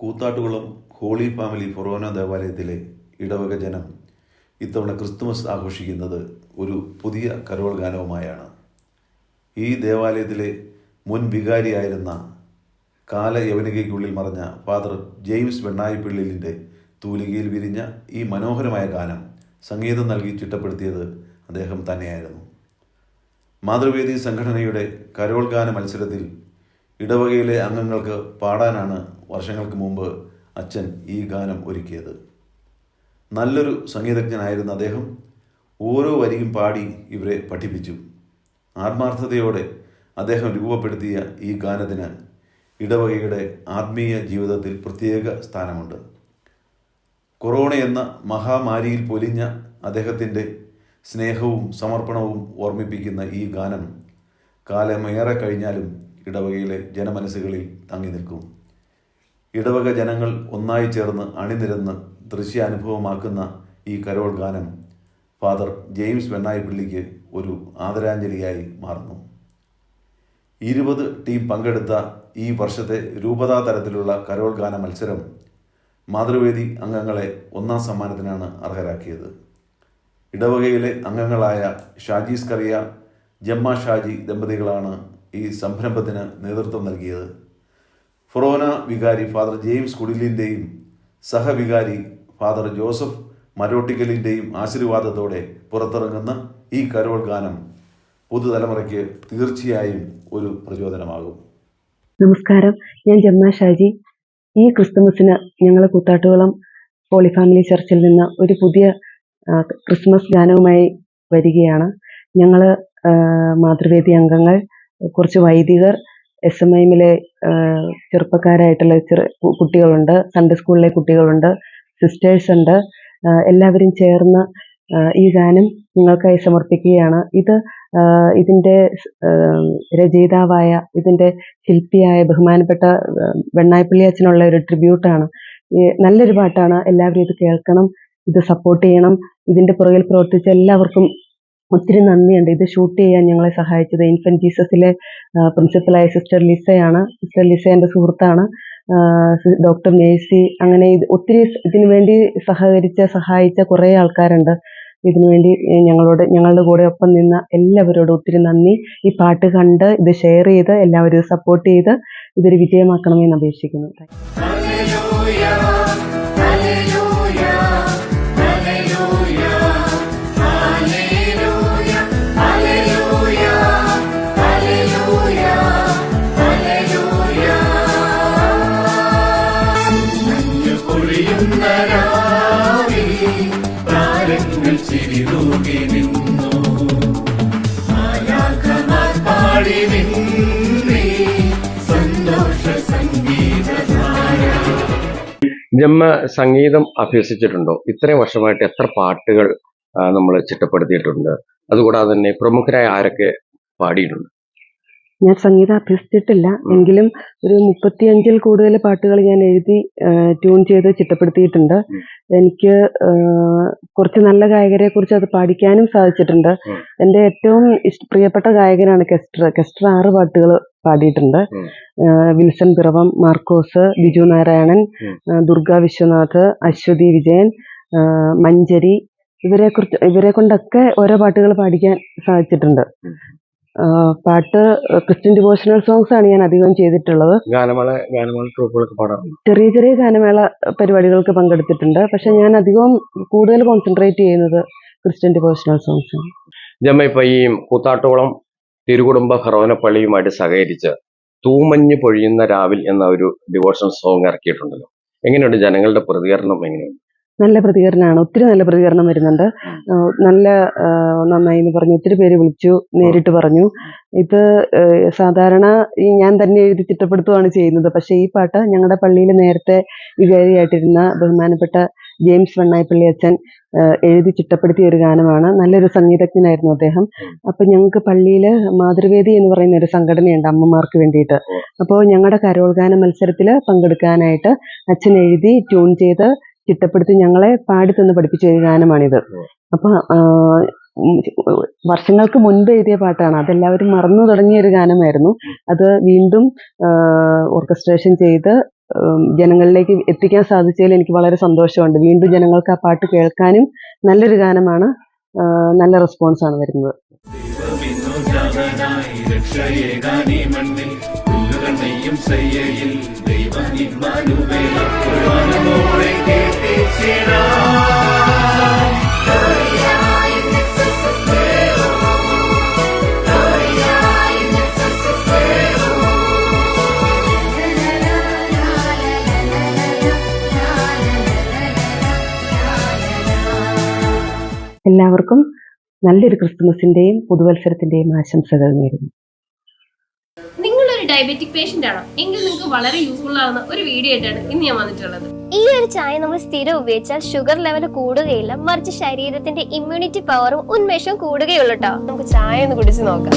Koothattukulam holy family ഫൊറോന ദേവാലയത്തിലെ ഇടവക ജനം ഇത്തവണ ക്രിസ്തുമസ് ആഘോഷിക്കുന്നത് ഒരു പുതിയ കരോൾ ഗാനവുമായാണ്. ഈ ദേവാലയത്തിലെ മുൻ വികാരിയായിരുന്ന കാലയവനികയ്ക്കുള്ളിൽ മറഞ്ഞ ഫാദർ ജെയിംസ് വെണ്ണായിപ്പിള്ളിലിന്റെ തൂലികയിൽ വിരിഞ്ഞ ഈ മനോഹരമായ ഗാനം സംഗീതം നൽകി ചിട്ടപ്പെടുത്തിയത് അദ്ദേഹം തന്നെയായിരുന്നു. മാതൃവേദി സംഘടനയുടെ കരോൾ ഗാന മത്സരത്തിൽ ഇടവകയിലെ അംഗങ്ങൾക്ക് പാടാനാണ് വർഷങ്ങൾക്ക് മുമ്പ് അച്ഛൻ ഈ ഗാനം ഒരുക്കിയത്. നല്ലൊരു സംഗീതജ്ഞനായിരുന്ന അദ്ദേഹം ഓരോ വരിയും പാടി ഇവരെ പഠിപ്പിച്ചു. ആത്മാർത്ഥതയോടെ അദ്ദേഹം രൂപപ്പെടുത്തിയ ഈ ഗാനത്തിന് ഇടവകയുടെ ആത്മീയ ജീവിതത്തിൽ പ്രത്യേക സ്ഥാനമുണ്ട്. കൊറോണ എന്ന മഹാമാരിയിൽ പൊലിഞ്ഞ അദ്ദേഹത്തിന്റെ സ്നേഹവും സമർപ്പണവും ഓർമ്മിപ്പിക്കുന്ന ഈ ഗാനം കാലമേറെ കഴിഞ്ഞാലും ഇടവകയിലെ ജനമനസ്സുകളിൽ തങ്ങി നിൽക്കും. ഇടവക ജനങ്ങൾ ഒന്നായി ചേർന്ന് അണിനിരന്ന് ദൃശ്യാനുഭവമാക്കുന്ന ഈ കരോൾ ഗാനം ഫാദർ ജെയിംസ് വെണ്ണായിപ്പിള്ളിക്ക് ഒരു ആദരാഞ്ജലിയായി മാറുന്നു. ഇരുപത് ടീം പങ്കെടുത്ത ഈ വർഷത്തെ രൂപതാ തരത്തിലുള്ള കരോൾ ഗാന മത്സരം മാതൃവേദി അംഗങ്ങളെ ഒന്നാം സമ്മാനത്തിനാണ് അർഹരാക്കിയത്. ഇടവകയിലെ അംഗങ്ങളായ ഷാജി സ്കറിയ ജമ്മ ഷാജി ദമ്പതികളാണ് ഈ സംരംഭത്തിന് നേതൃത്വം നൽകിയത്. ഫൊറോന വികാരി ഫാദർ ജെയിംസ് കുടിലിന്റെയും സഹവികാരി ഫാദർ ജോസഫ് മരോട്ടിക്കലിന്റെയും ആശീർവാദത്തോടെ പുറത്തിറങ്ങുന്ന ഈ കരോൾ ഗാനം പുതുതലമുറയ്ക്ക് തീർച്ചയായും ഒരു പ്രചോദനമാകും. നമസ്കാരം. ഞാൻ ജമ്മ ഷാജി. ഈ ക്രിസ്തുമസിന് ഞങ്ങൾ കൂത്താട്ടുകുളം ഹോളി ഫാമിലി ചർച്ചിൽ നിന്ന് ഒരു പുതിയ ക്രിസ്മസ് ഗാനവുമായി വരികയാണ്. ഞങ്ങൾ മാതൃവേദി അംഗങ്ങൾ കുറച്ച് വൈദികർ എസ് എം ഐമിലെ ചെറുപ്പക്കാരായിട്ടുള്ള ചെറു കുട്ടികളുണ്ട്. സൺഡേ സ്കൂളിലെ കുട്ടികളുണ്ട്. സിസ്റ്റേഴ്സ് ഉണ്ട്. എല്ലാവരും ചേർന്ന് ഈ ഗാനം നിങ്ങൾക്കായി സമർപ്പിക്കുകയാണ്. ഇത് ഇതിന്റെ രചയിതാവായ ഇതിന്റെ ശില്പിയായ ബഹുമാനപ്പെട്ട വെണ്ണായ്പള്ളി അച്ഛനുള്ള ഒരു ട്രിബ്യൂട്ടാണ്. നല്ലൊരു പാട്ടാണ്. എല്ലാവരും ഇത് കേൾക്കണം. ഇത് സപ്പോർട്ട് ചെയ്യണം. ഇതിന്റെ പുറകിൽ പ്രവർത്തിച്ച എല്ലാവർക്കും ഒത്തിരി നന്ദിയുണ്ട്. ഇത് ഷൂട്ട് ചെയ്യാൻ ഞങ്ങളെ സഹായിച്ചത്. ഇൻഫൻ ജീസസിലെ പ്രിൻസിപ്പലായ സിസ്റ്റർ ലിസയാണ്. സിസ്റ്റർ ലിസ എന്റെ സുഹൃത്താണ് ഡോക്ടർ മേഴ്സി. അങ്ങനെ ഒത്തിരി ഇതിനു വേണ്ടി സഹകരിച്ച സഹായിച്ച കുറേ ആൾക്കാരുണ്ട്. ഇതിനുവേണ്ടി ഞങ്ങളോട് ഞങ്ങളുടെ കൂടെ ഒപ്പം നിന്ന എല്ലാവരോടും ഒത്തിരി നന്ദി. ഈ പാട്ട് കണ്ട് ഇത് ഷെയർ ചെയ്ത് എല്ലാവരും സപ്പോർട്ട് ചെയ്ത് ഇതൊരു വിജയമാക്കണമെന്ന് അപേക്ഷിക്കുന്നു. ജമ്മ സംഗീതം അഭ്യസിച്ചിട്ടുണ്ടോ? ഇത്രയും വർഷമായിട്ട് എത്ര പാട്ടുകൾ നമ്മൾ ചിട്ടപ്പെടുത്തിയിട്ടുണ്ട്? അതുകൂടാതെ തന്നെ പ്രമുഖരായ ആരൊക്കെ പാടിയിട്ടുണ്ട്? ഞാൻ സംഗീതം അഭ്യസിച്ചിട്ടില്ല. എങ്കിലും ഒരു മുപ്പത്തിയഞ്ചിൽ കൂടുതൽ പാട്ടുകൾ ഞാൻ എഴുതി ട്യൂൺ ചെയ്ത് ചിട്ടപ്പെടുത്തിയിട്ടുണ്ട്. എനിക്ക് കുറച്ച് നല്ല ഗായകരെ കുറിച്ച് അത് പാടിക്കാനും സാധിച്ചിട്ടുണ്ട്. എന്റെ ഏറ്റവും പ്രിയപ്പെട്ട ഗായകനാണ് കെസ്റ്റർ. കെസ്റ്റർ ആറ് പാട്ടുകൾ പാടിയിട്ടുണ്ട്. വിൽസൺ പിറവം മാർക്കോസ് ബിജു നാരായണൻ ദുർഗാ വിശ്വനാഥ് അശ്വതി വിജയൻ മഞ്ചരി മഞ്ജരി. ഇവരെ കുറിച്ച് ഇവരെ കൊണ്ടൊക്കെ ഓരോ പാട്ടുകൾ പാടിക്കാൻ സാധിച്ചിട്ടുണ്ട്. പാട്ട് ക്രിസ്ത്യൻ ഡിവോഷണൽ സോങ്സ് ആണ് ഞാൻ അധികം ചെയ്തിട്ടുള്ളത്. ഗാനമേള ഗാനമേള ട്രൂപ്പുകളൊക്കെ പാടാറുണ്ട്? ചെറിയ ചെറിയ ഗാനമേള പരിപാടികൾക്ക് പങ്കെടുത്തിട്ടുണ്ട്. പക്ഷെ ഞാൻ അധികം കൂടുതൽ കോൺസെൻട്രേറ്റ് ചെയ്യുന്നത് ക്രിസ്ത്യൻ ഡിവോഷണൽ സോങ്സ് ആണ്. ജമ്മ ഇപ്പൊ ഈ കൂത്താട്ടോളം തിരുകുടുംബ ഹറോനപ്പള്ളിയുമായിട്ട് സഹകരിച്ച് തൂമഞ്ഞ് പൊഴിയുന്ന രാവിൽ എന്ന ഒരു ഡിവോഷണൽ സോങ് ഇറക്കിയിട്ടുണ്ടല്ലോ. എങ്ങനെയുണ്ട് ജനങ്ങളുടെ പ്രതികരണം? എങ്ങനെയുണ്ട്? നല്ല പ്രതികരണമാണ് ഒത്തിരി നല്ല പ്രതികരണം വരുന്നുണ്ട്. നല്ല നന്നായി എന്ന് പറഞ്ഞു. ഒത്തിരി പേര് വിളിച്ചു നേരിട്ട് പറഞ്ഞു. ഇത് സാധാരണ ഈ ഞാൻ തന്നെ എഴുതി ചിട്ടപ്പെടുത്തുകയാണ് ചെയ്യുന്നത്. പക്ഷേ ഈ പാട്ട് ഞങ്ങളുടെ പള്ളിയിൽ നേരത്തെ വികാരിയായിട്ടിരുന്ന ബഹുമാനപ്പെട്ട ജെയിംസ് വെണ്ണായിപ്പള്ളി അച്ഛൻ എഴുതി ചിട്ടപ്പെടുത്തിയ ഒരു ഗാനമാണ്. നല്ലൊരു സംഗീതജ്ഞനായിരുന്നു അദ്ദേഹം. അപ്പൊ ഞങ്ങൾക്ക് പള്ളിയിൽ മാതൃവേദി എന്ന് പറയുന്ന ഒരു സംഘടനയുണ്ട് അമ്മമാർക്ക് വേണ്ടിയിട്ട്. അപ്പോൾ ഞങ്ങളുടെ കരോൾ ഗാന മത്സരത്തിൽ പങ്കെടുക്കാനായിട്ട് അച്ഛൻ എഴുതി ട്യൂൺ ചെയ്ത് ചിട്ടപ്പെടുത്തി ഞങ്ങളെ പാടി തന്ന് പഠിപ്പിച്ച ഒരു ഗാനമാണിത്. അപ്പൊ വർഷങ്ങൾക്ക് മുൻപ് എഴുതിയ പാട്ടാണ്. അതെല്ലാവരും മറന്നു തുടങ്ങിയ ഒരു ഗാനമായിരുന്നു. അത് വീണ്ടും ഓർക്കസ്ട്രേഷൻ ചെയ്ത് ജനങ്ങളിലേക്ക് എത്തിക്കാൻ സാധിച്ചതിൽ എനിക്ക് വളരെ സന്തോഷമുണ്ട്. വീണ്ടും ജനങ്ങൾക്ക് ആ പാട്ട് കേൾക്കാനും നല്ലൊരു ഗാനമാണ് നല്ല റെസ്പോൺസ് ആണ് വരുന്നത്. ദൈവമിന്നു എല്ലാവർക്കും നല്ലൊരു ക്രിസ്തുമസിന്റെയും പുതുവത്സരത്തിന്റെയും ആശംസകൾ നേരുന്നു. നിങ്ങളൊരു ഡയബറ്റിക് പേഷ്യന്റ് ആണോ? എങ്കിൽ നിങ്ങൾക്ക് വളരെ യൂസ്ഫുൾ ആവുന്ന ഒരു വീഡിയോ ആയിട്ടാണ് ഇന്ന് ഞാൻ വന്നിട്ടുള്ളത്. ഈ ഒരു ചായ നമ്മൾ സ്ഥിരം ഉപയോഗിച്ചാൽ ഷുഗർ ലെവൽ കൂടുകയില്ല മറിച്ച് ശരീരത്തിന്റെ ഇമ്മ്യൂണിറ്റി പവറും ഉന്മേഷവും കൂടുകയുള്ളൂ കേട്ടോ നമുക്ക് ചായ ഒന്ന് കുടിച്ച് നോക്കാം.